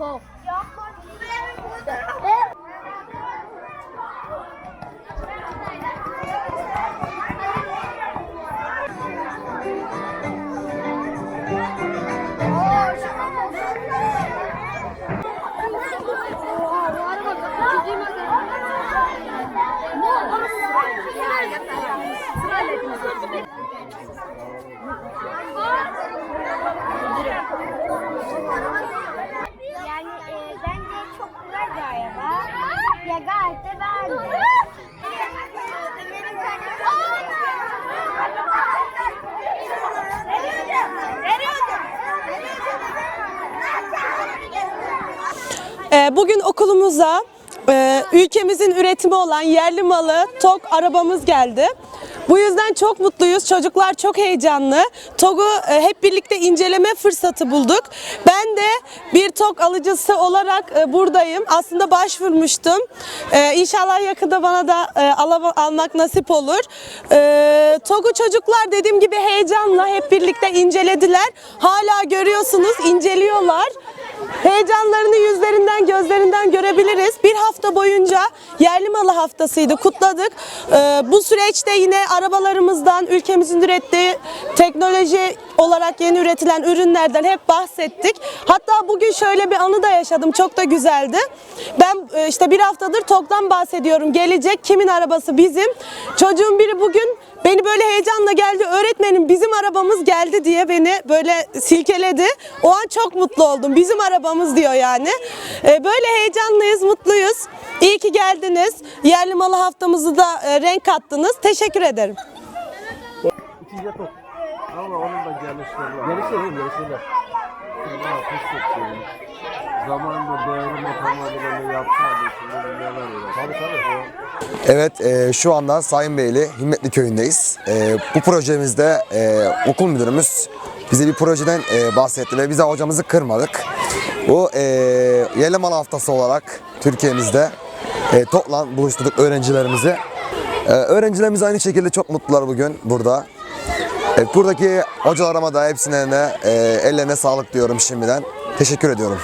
Tok. Yani e, bence çok güzel bir araba. Ya gayet de beğendim. Bugün okulumuza e, ülkemizin üretimi olan yerli malı TOG arabamız geldi. Bu yüzden çok mutluyuz. Çocuklar çok heyecanlı. TOG'u e, hep birlikte inceleme fırsatı bulduk. Ben de bir TOG alıcısı olarak e, buradayım. Aslında başvurmuştum. E, İnşallah yakında bana da almak nasip olur. TOG'u çocuklar dediğim gibi heyecanla hep birlikte incelediler. Hala görüyorsunuz inceliyorlar. Heyecanlarını yüzlerinden, gözlerinden görebiliriz. Bir hafta boyunca yerli malı haftasıydı, kutladık. Ee, bu süreçte yine arabalarımızdan, ülkemizin ürettiği teknoloji olarak yeni üretilen ürünlerden hep bahsettik. Hatta bugün şöyle bir anı da yaşadım, çok da güzeldi. Ben e, işte bir haftadır TOG'dan bahsediyorum. Gelecek kimin arabası bizim. Çocuğun biri bugün Beni böyle heyecanla geldi. Öğretmenim bizim arabamız geldi diye beni böyle silkeledi. O an çok mutlu oldum. Bizim arabamız diyor yani. Ee, böyle heyecanlıyız, mutluyuz. İyi ki geldiniz. Yerli malı haftamızı da e, renk kattınız. Teşekkür ederim. Ama onun da gelişleri var. Gelişleri gelişleri. Fıstık Zamanında devrim otomobilini yapsaydı şimdi neler olur. Tabii tabii. Evet, e, şu anda Sayın Beyli Himmetli Köyü'ndeyiz. E, bu projemizde e, okul müdürümüz bize bir projeden e, bahsetti ve biz de hocamızı kırmadık. Bu e, yerli mal haftası olarak Türkiye'mizde e, toplam buluşturduk öğrencilerimizi. E, öğrencilerimiz aynı şekilde çok mutlular bugün burada. Evet, buradaki hocalarıma da hepsine de e, ellerine sağlık diyorum şimdiden. Teşekkür ediyorum.